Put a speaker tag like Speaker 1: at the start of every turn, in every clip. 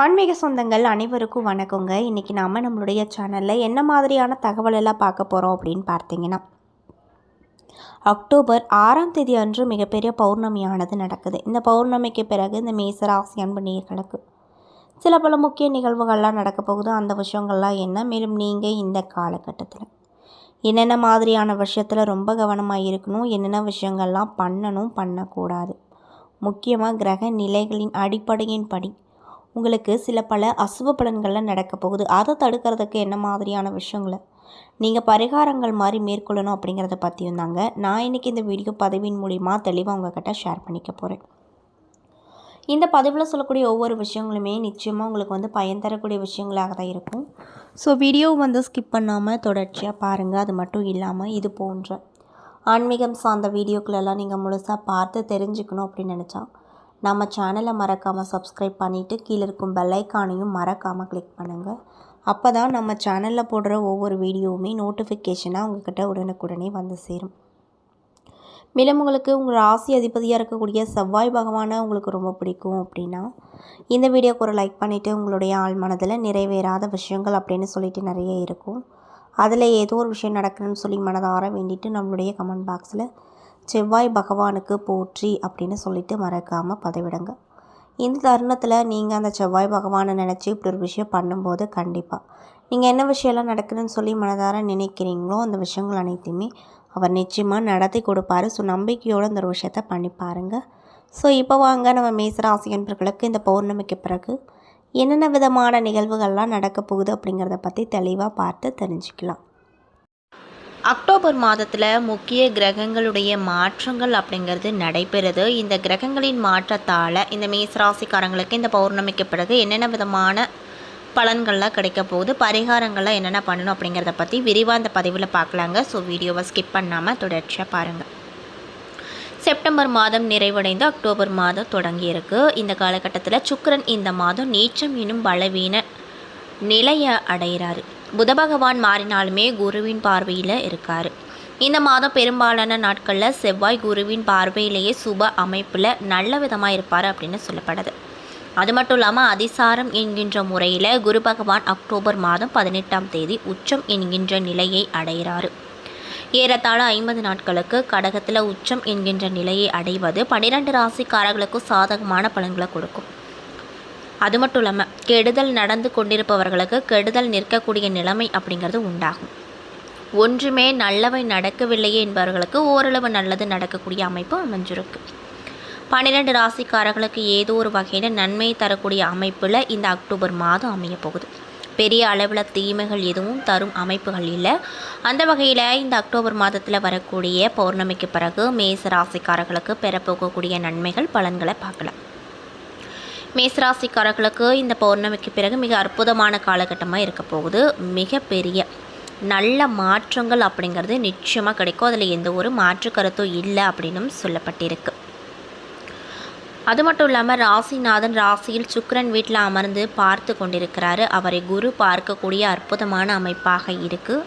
Speaker 1: ஆன்மீக சொந்தங்கள் அனைவருக்கும் வணக்கங்க. இன்றைக்கி நாம் நம்மளுடைய சேனலில் என்ன மாதிரியான தகவலெல்லாம் பார்க்க போகிறோம் அப்படின்னு பார்த்தீங்கன்னா அக்டோபர் ஆறாம் தேதி அன்று மிகப்பெரிய பௌர்ணமியானது நடக்குது. இந்த பௌர்ணமிக்கு பிறகு இந்த மேசராசி அன்பு சில பல முக்கிய நிகழ்வுகள்லாம் நடக்க போகுது. அந்த விஷயங்கள்லாம் என்ன? மேலும் நீங்கள் இந்த காலகட்டத்தில் என்னென்ன மாதிரியான விஷயத்தில் ரொம்ப கவனமாக இருக்கணும்? என்னென்ன விஷயங்கள்லாம் பண்ணணும்? பண்ணக்கூடாது. முக்கியமாக கிரக நிலைகளின் அடிப்படையின் படி உங்களுக்கு சில பல அசுப பலன்கள்லாம் நடக்க போகுது. அதை தடுக்கிறதுக்கு என்ன மாதிரியான விஷயங்களை? நீங்கள் பரிகாரங்கள் மாதிரி மேற்கொள்ளணும் அப்படிங்கிறத பற்றியும் தாங்க நான் இன்றைக்கி இந்த வீடியோ பதிவின் மூலிமா தெளிவாக உங்ககிட்ட ஷேர் பண்ணிக்க போகிறேன் இந்த பதிவில் சொல்லக்கூடிய ஒவ்வொரு விஷயங்களுமே நிச்சயமாக உங்களுக்கு வந்து பயன் தரக்கூடிய விஷயங்களாக தான் இருக்கும். ஸோ வீடியோ வந்து ஸ்கிப் பண்ணாமல் தொடர்ச்சியாக பாருங்கள் அது மட்டும் இல்லாமல் இது போன்ற ஆன்மீகம் சார்ந்த வீடியோக்களெல்லாம் நீங்கள் முழுசாக பார்த்து தெரிஞ்சுக்கணும் அப்படின்னு நினச்சா நம்ம சேனலை மறக்காமல் சப்ஸ்கிரைப் பண்ணிவிட்டு கீழே இருக்கும் பெல்லைக்கானையும் மறக்காமல் கிளிக் பண்ணுங்கள் அப்போ தான் நம்ம சேனலில் போடுற ஒவ்வொரு வீடியோவுமே நோட்டிஃபிகேஷனாக உங்கள்கிட்ட உடனுக்குடனே வந்து சேரும். மேலும் உங்களுக்கு உங்கள் ராசி அதிபதியாக இருக்கக்கூடிய செவ்வாய் பகவானை உங்களுக்கு ரொம்ப பிடிக்கும் அப்படின்னா இந்த வீடியோக்கு ஒரு லைக் பண்ணிவிட்டு உங்களுடைய ஆள் மனதில் நிறைவேறாத விஷயங்கள் அப்படின்னு சொல்லிட்டு நிறைய இருக்கும். அதில் ஏதோ ஒரு விஷயம் நடக்கணும்னு சொல்லி மனதார வேண்டிட்டு நம்மளுடைய கமெண்ட் பாக்ஸில் செவ்வாய் பகவானுக்கு போற்றி அப்படின்னு சொல்லிட்டு மறக்காமல் பதவிடுங்க. இந்த தருணத்தில் நீங்கள் அந்த செவ்வாய் பகவானை நினச்சி இப்படி ஒரு விஷயம் பண்ணும்போது கண்டிப்பாக நீங்கள் என்ன விஷயம்லாம் நடக்குதுன்னு சொல்லி மனதார நினைக்கிறீங்களோ அந்த விஷயங்கள் அனைத்தையுமே அவர் நிச்சயமாக நடத்தி கொடுப்பாரு. ஸோ நம்பிக்கையோடு அந்த ஒரு விஷயத்த பண்ணி பாருங்கள் ஸோ இப்போ வாங்க நம்ம மேசராசி என்பர்களுக்கு இந்த பௌர்ணமிக்கு பிறகு என்னென்ன விதமான நிகழ்வுகள்லாம் நடக்க போகுது அப்படிங்கிறத பற்றி தெளிவாக பார்த்து தெரிஞ்சுக்கலாம். அக்டோபர் மாதத்தில் முக்கிய கிரகங்களுடைய மாற்றங்கள் அப்படிங்கிறது நடைபெறுது. இந்த கிரகங்களின் மாற்றத்தால் இந்த மேசராசிக்காரங்களுக்கு இந்த பௌர்ணமிக்கு பிறகு என்னென்ன விதமான பலன்கள்லாம் கிடைக்க போகுது பரிகாரங்கள்லாம் என்னென்ன பண்ணணும் அப்படிங்கிறத பற்றி விரிவாக அந்த பதிவில் பார்க்கலாங்க ஸோ வீடியோவை ஸ்கிப் பண்ணாமல் தொடர்ச்சியாக பாருங்கள் செப்டம்பர் மாதம் நிறைவடைந்து அக்டோபர் மாதம் தொடங்கியிருக்கு. இந்த காலகட்டத்தில் சுக்கரன் இந்த மாதம் நீச்சம் இன்னும் பலவீன நிலையை அடைகிறாரு. புத பகவான் மாறினாலுமே குருவின் பார்வையில் இருக்கார். இந்த மாதம் பெரும்பாலான நாட்களில் செவ்வாய் குருவின் பார்வையிலேயே சுப அமைப்பில் நல்ல விதமாக இருப்பார் அப்படின்னு சொல்லப்படுது. அது மட்டும் இல்லாமல் அதிசாரம் என்கின்ற முறையில் குரு பகவான் அக்டோபர் மாதம் பதினெட்டாம் தேதி உச்சம் என்கின்ற நிலையை அடைகிறாரு. ஏறத்தாழ ஐம்பது நாட்களுக்கு கடகத்தில் உச்சம் என்கின்ற நிலையை அடைவது பன்னிரெண்டு ராசிக்காரர்களுக்கும் சாதகமான பலன்களை கொடுக்கும். அது மட்டும் இல்லாமல் கெடுதல் நடந்து கொண்டிருப்பவர்களுக்கு கெடுதல் நிற்கக்கூடிய நிலைமை அப்படிங்கிறது உண்டாகும். ஒன்றுமே நல்லவை நடக்கவில்லையே என்பவர்களுக்கு ஓரளவு நல்லது நடக்கக்கூடிய அமைப்பு அமைஞ்சிருக்கு. பன்னிரெண்டு ராசிக்காரர்களுக்கு ஏதோ ஒரு வகையில் நன்மை தரக்கூடிய அமைப்பில் இந்த அக்டோபர் மாதம் அமைய போகுது. பெரிய அளவில் தீமைகள் எதுவும் தரும் அமைப்புகள் இல்லை. அந்த வகையில் இந்த அக்டோபர் மாதத்தில் வரக்கூடிய பௌர்ணமிக்கு பிறகு மேச ராசிக்காரர்களுக்கு பெறப்போகக்கூடிய நன்மைகள் பலன்களை பார்க்கலாம். மேசராசிக்காரர்களுக்கு இந்த பௌர்ணமிக்கு பிறகு மிக அற்புதமான காலகட்டமாக இருக்க போகுது. மிகப்பெரிய நல்ல மாற்றங்கள் அப்படிங்கிறது நிச்சயமாக கிடைக்கும். அதில் எந்த ஒரு மாற்று கருத்தும் இல்லை அப்படின்னும் சொல்லப்பட்டிருக்கு. அது மட்டும் இல்லாமல் ராசிநாதன் ராசியில் சுக்கரன் வீட்டில் அமர்ந்து பார்த்து கொண்டிருக்கிறாரு. அவரை குரு பார்க்கக்கூடிய அற்புதமான அமைப்பாக இருக்குது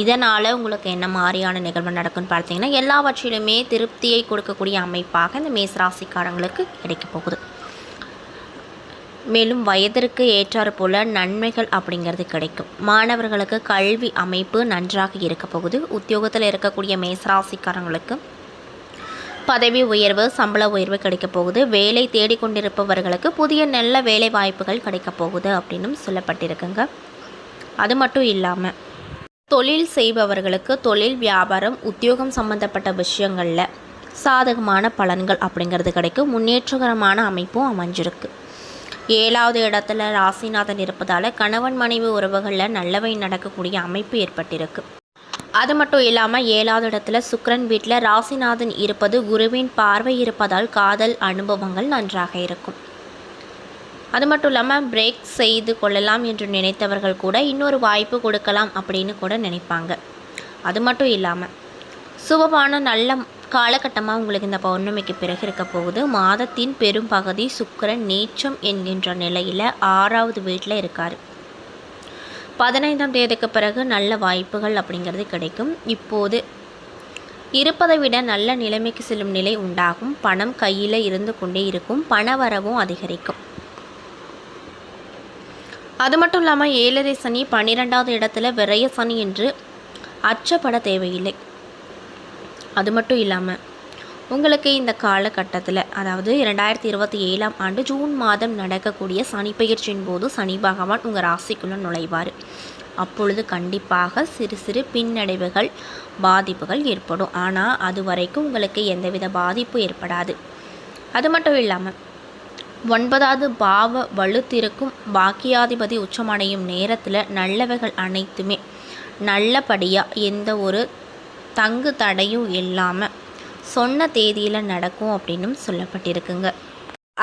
Speaker 1: இதனால் உங்களுக்கு என்ன மாதிரியான நிகழ்வு நடக்கும்னு பார்த்தீங்கன்னா எல்லாவற்றிலுமே திருப்தியை கொடுக்கக்கூடிய அமைப்பாக இந்த மேசராசிக்காரங்களுக்கு கிடைக்க போகுது. மேலும் வயதிற்கு ஏற்றாறு போல நன்மைகள் அப்படிங்கிறது கிடைக்கும். மாணவர்களுக்கு கல்வி அமைப்பு நன்றாக இருக்க போகுது. உத்தியோகத்தில் இருக்கக்கூடிய மேசராசிக்காரங்களுக்கு பதவி உயர்வு சம்பள உயர்வு கிடைக்க போகுது. வேலை தேடிக்கொண்டிருப்பவர்களுக்கு புதிய நல்ல வேலை வாய்ப்புகள் கிடைக்க போகுது அப்படின்னும் சொல்லப்பட்டிருக்குங்க. அது மட்டும் இல்லாமல் தொழில் செய்பவர்களுக்கு தொழில் வியாபாரம் உத்தியோகம் சம்மந்தப்பட்ட விஷயங்களில் சாதகமான பலன்கள் அப்படிங்கிறது கிடைக்கும். முன்னேற்றகரமான அமைப்பும் அமைஞ்சிருக்கு. ஏழாவது இடத்துல ராசிநாதன் இருப்பதால் கணவன் மனைவி உறவுகளில் நல்லவை நடக்கக்கூடிய அமைப்பு ஏற்பட்டிருக்கு. அது மட்டும் இல்லாமல் ஏழாவது இடத்துல சுக்கரன் வீட்டில் ராசிநாதன் இருப்பது குருவின் பார்வை இருப்பதால் காதல் அனுபவங்கள் நன்றாக இருக்கும். அது மட்டும் இல்லாமல் பிரேக் செய்து கொள்ளலாம் என்று நினைத்தவர்கள் கூட இன்னொரு வாய்ப்பு கொடுக்கலாம் அப்படின்னு கூட நினைப்பாங்க. அது மட்டும் இல்லாமல் சுபமான நல்ல காலகட்டமாக உங்களுக்கு இந்த பௌர்ணமிக்கு பிறகு இருக்க போகுது. மாதத்தின் பெரும் பகுதி சுக்கரன் நீச்சம் என்கின்ற நிலையில் ஆறாவது வீட்டில் இருக்கார். பதினைந்தாம் தேதிக்கு பிறகு நல்ல வாய்ப்புகள் அப்படிங்கிறது கிடைக்கும். இப்போது இருப்பதை விட நல்ல நிலைமைக்கு செல்லும் நிலை உண்டாகும். பணம் கையில் இருந்து கொண்டே இருக்கும். பண வரவும் அதிகரிக்கும். அது மட்டும் இல்லாமல் ஏழரை சனி பன்னிரெண்டாவது இடத்துல விரய சனி என்று அச்சப்பட தேவையில்லை. அது மட்டும் இல்லாமல் உங்களுக்கு இந்த காலகட்டத்தில் அதாவது இரண்டாயிரத்தி இருபத்தி ஏழாம் ஆண்டு ஜூன் மாதம் நடக்கக்கூடிய சனி பயிற்சியின் போது சனி பகவான் உங்கள் ராசிக்குள்ளே நுழைவார். அப்பொழுது கண்டிப்பாக சிறு சிறு பின்னடைவுகள் பாதிப்புகள் ஏற்படும். ஆனால் அது வரைக்கும் உங்களுக்கு எந்தவித பாதிப்பும் ஏற்படாது. அது மட்டும் இல்லாமல் ஒன்பதாவது பாவ வலுத்திருக்கும் பாக்கியாதிபதி உச்சமடையும் நேரத்தில் நல்லவைகள் அனைத்துமே நல்லபடியாக எந்த ஒரு தங்கு தடையும் இல்லாமல் சொன்ன தேதியில் நடக்கும் அப்படின்னும் சொல்லப்பட்டிருக்குங்க.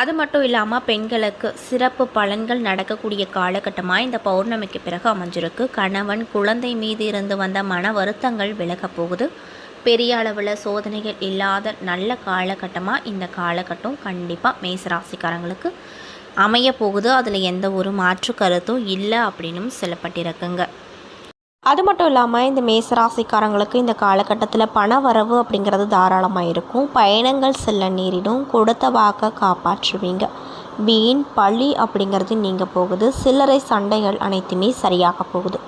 Speaker 1: அது மட்டும் இல்லாமல் பெண்களுக்கு சிறப்பு பலன்கள் நடக்கக்கூடிய காலகட்டமாக இந்த பௌர்ணமிக்கு பிறகு அமைஞ்சிருக்கு. கணவன் குழந்தை மீது இருந்து வந்த மன வருத்தங்கள் விலகப் போகுது. பெரிய அளவில் சோதனைகள் இல்லாத நல்ல காலகட்டமாக இந்த காலகட்டம் கண்டிப்பாக மேசராசிக்காரங்களுக்கு அமைய போகுது. அதில் எந்த ஒரு மாற்று கருத்தும் இல்லை அப்படின்னும் சொல்லப்பட்டிருக்குங்க. அது மட்டும் இல்லாமல் இந்த மேசராசிக்காரங்களுக்கு இந்த காலகட்டத்தில் பண வரவு அப்படிங்கிறது தாராளமாக இருக்கும். பயணங்கள் செல்ல நேரிடும். கொடுத்த வாக்க காப்பாற்றுவீங்க. வீண் பழி அப்படிங்கிறது நீங்கள் போகுது. சில்லறை சண்டைகள் அனைத்துமே சரியாக போகுது.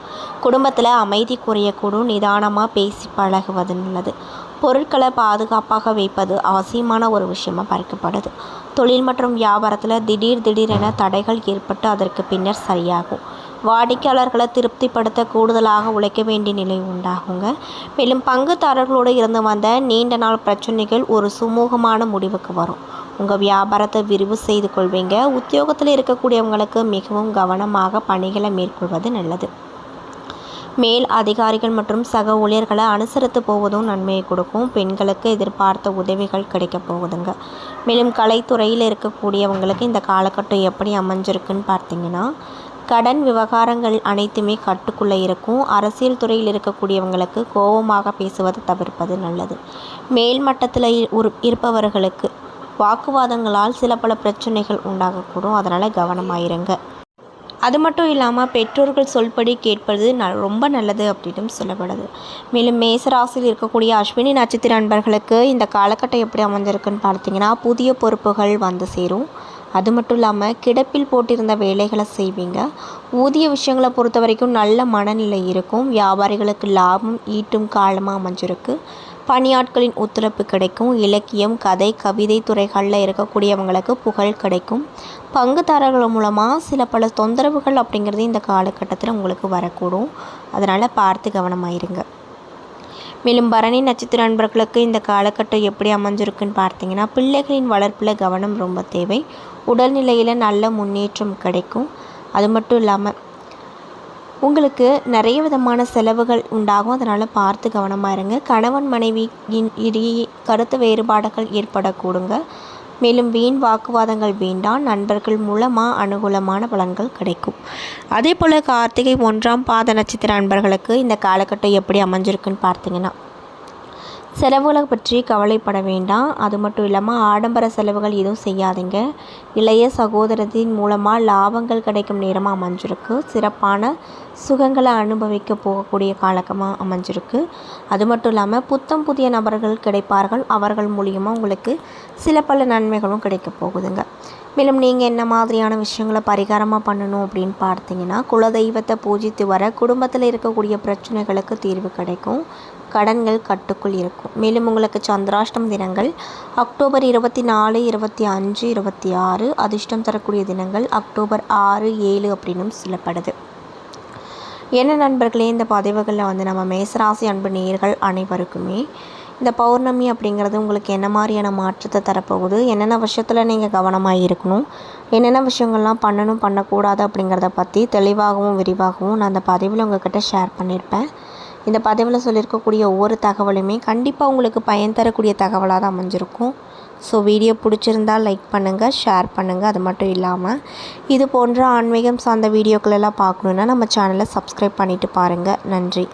Speaker 1: குடும்பத்தில் அமைதி குறையக்கூடும். நிதானமாக பேசி பழகுவது நல்லது. பொருட்களை பாதுகாப்பாக வைப்பது அவசியமான ஒரு விஷயமாக பார்க்கப்படுது. தொழில் மற்றும் வியாபாரத்தில் திடீர் திடீரென தடைகள் ஏற்பட்டு அதற்கு பின்னர் சரியாகும். வாடிக்கையாளர்களை திருப்திப்படுத்த கூடுதலாக உழைக்க வேண்டிய நிலை உண்டாகுங்க. மேலும் பங்குதாரர்களோடு இருந்து வந்த நீண்ட நாள் பிரச்சனைகள் ஒரு சுமூகமான முடிவுக்கு வரும். உங்கள் வியாபாரத்தை விரிவு செய்து கொள்வீங்க. உத்தியோகத்தில் இருக்கக்கூடியவங்களுக்கு மிகவும் கவனமாக பணிகளை மேற்கொள்வது நல்லது. மேல் அதிகாரிகள் மற்றும் சக ஊழியர்களை அனுசரித்து போவதும் நன்மையை கொடுக்கும். பெண்களுக்கு எதிர்பார்த்த உதவிகள் கிடைக்கப் போகுதுங்க. மேலும் கலைத்துறையில் இருக்கக்கூடியவங்களுக்கு இந்த காலகட்டம் எப்படி அமைஞ்சிருக்குன்னு பார்த்தீங்கன்னா கடன் விவகாரங்கள் அனைத்துமே கட்டுக்குள்ளே இருக்கும். அரசியல் துறையில் இருக்கக்கூடியவங்களுக்கு கோபமாக பேசுவதை தவிர்ப்பது நல்லது. மேல் மட்டத்தில் இருப்பவர்களுக்கு வாக்குவாதங்களால் சில பல பிரச்சனைகள் உண்டாகக்கூடும். அதனால் கவனமாயிருங்க. அது மட்டும் இல்லாமல் பெற்றோர்கள் சொல்படி கேட்பது ந ரொம்ப நல்லது அப்படின்னு சொல்லப்படுது. மேலும் மேசராசியில் இருக்கக்கூடிய அஸ்வினி நட்சத்திர அன்பர்களுக்கு இந்த காலகட்டம் எப்படி அமைஞ்சிருக்குன்னு பார்த்தீங்கன்னா புதிய பொறுப்புகள் வந்து சேரும். அது மட்டும் இல்லாமல் கிடப்பில் போட்டிருந்த வேலைகளை செய்வீங்க. ஊதிய விஷயங்களை பொறுத்த வரைக்கும் நல்ல மனநிலை இருக்கும். வியாபாரிகளுக்கு லாபம் ஈட்டும் காலமாக அமைஞ்சிருக்கு. பணியாட்களின் ஒத்துழைப்பு கிடைக்கும். இலக்கியம் கதை கவிதை துறைகளில் இருக்கக்கூடியவங்களுக்கு புகழ் கிடைக்கும். பங்குதாரர்கள் மூலமாக சில பல தொந்தரவுகள் அப்படிங்கிறது இந்த காலகட்டத்தில் உங்களுக்கு வரக்கூடும். அதனால் பார்த்து கவனமாயிருங்க மேலும் பரணி நட்சத்திர நண்பர்களுக்கு இந்த காலகட்டம் எப்படி அமைஞ்சிருக்குன்னு பார்த்தீங்கன்னா பிள்ளைகளின் வளர்ப்பில் கவனம் ரொம்ப தேவை. உடல்நிலையில் நல்ல முன்னேற்றம் கிடைக்கும். அது மட்டும் இல்லாமல் உங்களுக்கு நிறைய விதமான செலவுகள் உண்டாகும். அதனால் பார்த்து கவனமாக இருங்க. கணவன் மனைவியின் இடையே கருத்து வேறுபாடுகள் ஏற்படக்கூடுங்க. மேலும் வீண் வாக்குவாதங்கள் வேண்டாம் நண்பர்கள் மூலமாக அனுகூலமான பலன்கள் கிடைக்கும். அதே போல் கார்த்திகை ஒன்றாம் பாத நட்சத்திர நண்பர்களுக்கு இந்த காலகட்டம் எப்படி அமைஞ்சிருக்குன்னு பார்த்தீங்கன்னா செலவுகளை பற்றி கவலைப்பட வேண்டாம். அது மட்டும் இல்லாமல் ஆடம்பர செலவுகள் எதுவும் செய்யாதீங்க. இளைய சகோதரத்தின் மூலமாக லாபங்கள் கிடைக்கும் நேரமாக அமைஞ்சிருக்கு. சிறப்பான சுகங்களை அனுபவிக்க போகக்கூடிய காலகமாக அமைஞ்சிருக்கு. அது மட்டும் இல்லாமல் புத்தம் புதிய நபர்கள் கிடைப்பார்கள். அவர்கள் மூலியமாக உங்களுக்கு சில பல நன்மைகளும் கிடைக்க போகுதுங்க. மேலும் நீங்கள் என்ன மாதிரியான விஷயங்களை பரிகாரமாக பண்ணணும் அப்படின்னு பார்த்தீங்கன்னா குலதெய்வத்தை பூஜித்து வர குடும்பத்தில் இருக்கக்கூடிய பிரச்சனைகளுக்கு தீர்வு கிடைக்கும். கடன்கள் கட்டுக்குள் இருக்கும். மேலும் உங்களுக்கு சந்திராஷ்டம் தினங்கள் அக்டோபர் இருபத்தி நாலு இருபத்தி அஞ்சு இருபத்தி ஆறு அதிர்ஷ்டம் தரக்கூடிய தினங்கள் அக்டோபர் ஆறு ஏழு அப்படின்னும் சொல்லப்படுது. என்ன நண்பர்களே இந்த பதிவுகளில் வந்து நம்ம மேசராசி அன்பு நேர்கள் அனைவருக்குமே இந்த பௌர்ணமி அப்படிங்கிறது உங்களுக்கு என்ன மாதிரியான மாற்றத்தை தரப்போகுது? என்னென்ன விஷயத்தில் நீங்கள் கவனமாக இருக்கணும்? என்னென்ன விஷயங்கள்லாம் பண்ணணும் பண்ணக்கூடாது அப்படிங்கிறத பற்றி தெளிவாகவும் விரிவாகவும் நான் அந்த பதிவில் உங்கள்கிட்ட ஷேர் பண்ணியிருப்பேன் இந்த பதிவில் சொல்லியிருக்கக்கூடிய ஒவ்வொரு தகவலுமே கண்டிப்பாக உங்களுக்கு பயன் தரக்கூடிய தகவலாக தான் அமைஞ்சிருக்கும். ஸோ வீடியோ பிடிச்சிருந்தால் லைக் பண்ணுங்கள் ஷேர் பண்ணுங்கள் அது மட்டும் இல்லாமல் இது போன்ற ஆன்மீகம் சார்ந்த வீடியோக்களெல்லாம் பார்க்கணுன்னா நம்ம சேனலை சப்ஸ்கிரைப் பண்ணிவிட்டு பாருங்கள் நன்றி.